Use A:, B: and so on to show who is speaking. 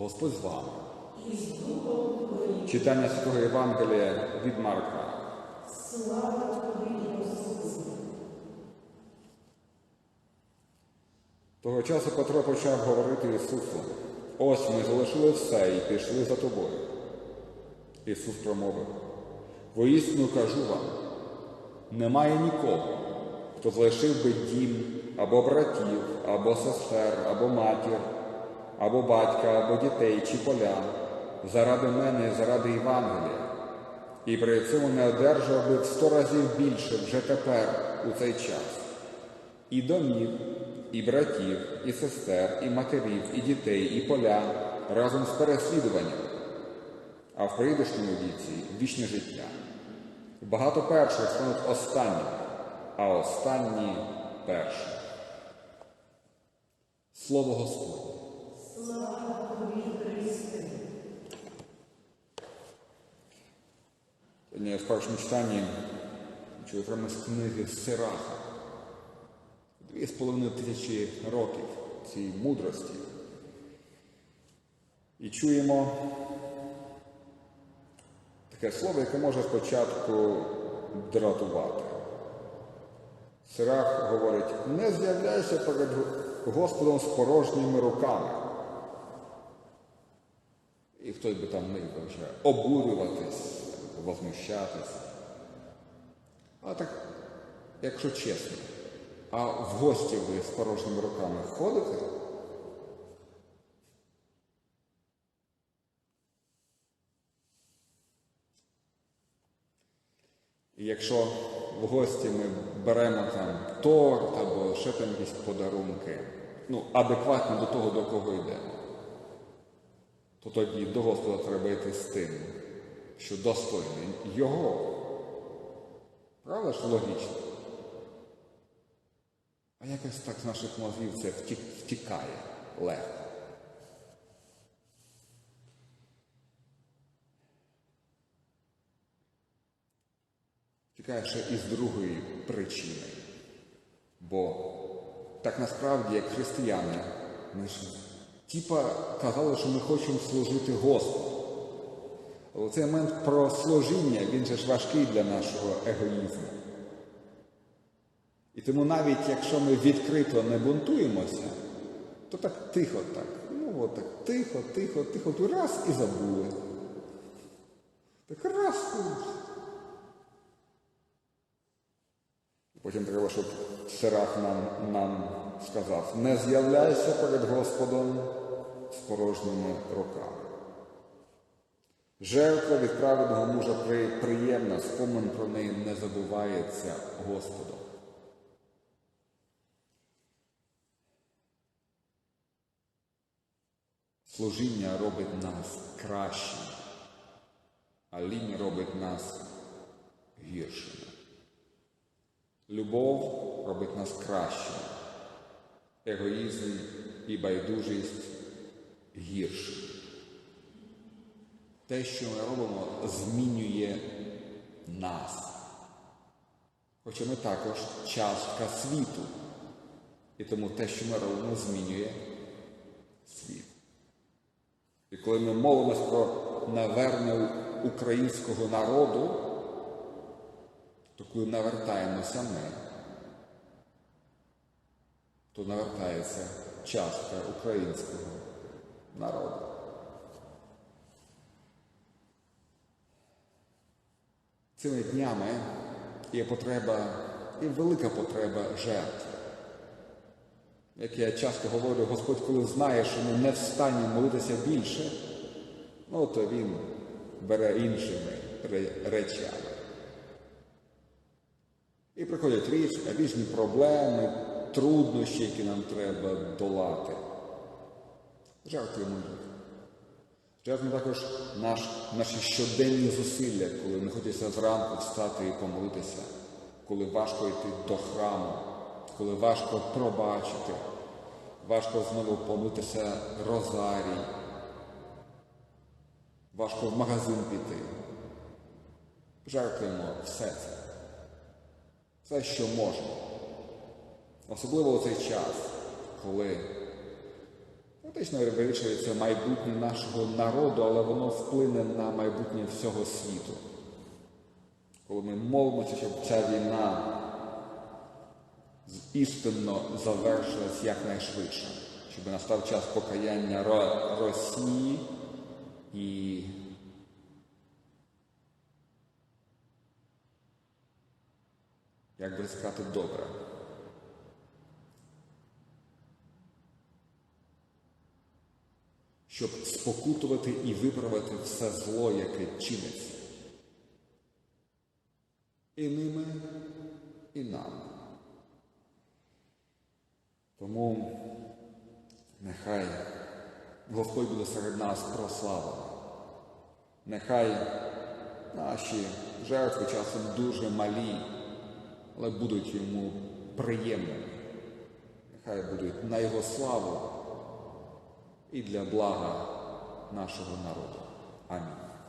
A: Господь з вами. Читання Святого Євангелія від Марка. Слава Того часу Петро почав говорити Ісусу. Ось ми залишили все і пішли за тобою. Ісус промовив. Воістину кажу вам, немає нікого, хто залишив би дім або братів, або сестер, або матір, або батька, або дітей чи поля, заради мене заради Євангелія, і при цьому не одержав би в сто разів більше вже тепер у цей час. І домів, і братів, і сестер, і матерів, і дітей, і поля разом з переслідуванням, а в прийдешньому віці вічне життя. Багато перших стануть останніми, а останні перші. Слово Господнє. Сьогодні в першому читанні чую прямо з книги Сираха. Дві з половиною тисячі років цієї мудрості. І чуємо таке слово, яке може спочатку дратувати. Сирах говорить, не з'являйся перед Господом з порожніми руками. Хтось би там не почав обурюватись, возмущатись. А так, якщо чесно, а в гості ви з порожніми руками ходите? І якщо в гості ми беремо там торт або ще там якісь подарунки, ну, адекватно до того, до кого йдемо, то тоді до Господа треба йти з тим, що достойний Його. Правда ж логічно? А якось так з наших мозгів це втікає легко. Втікає ще із другої причини. Бо так насправді, як християни, ми ж типа казали, що ми хочемо служити Господу. Цей момент про служіння, він же ж важкий для нашого егоїзму. І тому навіть якщо ми відкрито не бунтуємося, то так тихо так. Ну от так тихо, тихо, тихо, то раз і забули. Так раз Потім треба, щоб Сирах нам, нам сказав, не з'являйся перед Господом з порожніми руками. Жертва від праведного мужа приємна, спомин про неї не забувається Господом. Служіння робить нас кращими, а лінь робить нас гіршими. Любов робить нас кращими, егоїзм і байдужість гіршими. Те, що ми робимо, змінює нас. Хоча ми також частка світу. І тому те, що ми робимо, змінює світ. І коли ми молимось про навернення українського народу, то коли навертаємося ми, то навертається частка українського народу. Цими днями є потреба і велика потреба жертв. Як я часто говорю, Господь, коли знає, що ми не в стані молитися більше, ну то Він бере іншими речами. І приходять річ, різні проблеми, труднощі, які нам треба долати. Жертвуємо їх. Жертвуємо також наш, наші щоденні зусилля, коли не хочеться зранку встати і помолитися, коли важко йти до храму, коли важко пробачити, важко знову помитися розарій, важко в магазин піти. Жертвуємо все це. Все, що можемо. Особливо у цей час, коли Фактично вирішується майбутнє нашого народу, але воно вплине на майбутнє всього світу. Коли ми молимося, щоб ця війна істинно завершилась якнайшвидше, щоб настав час покаяння Росії і як би сказати, добре. Щоб спокутувати і виправити все зло, яке чиниться. І ними, і нам. Тому нехай Господь буде серед нас прославлений. Нехай наші жертви часом дуже малі, але будуть йому приємними. Нехай будуть на його славу і для блага нашого народу. Амінь.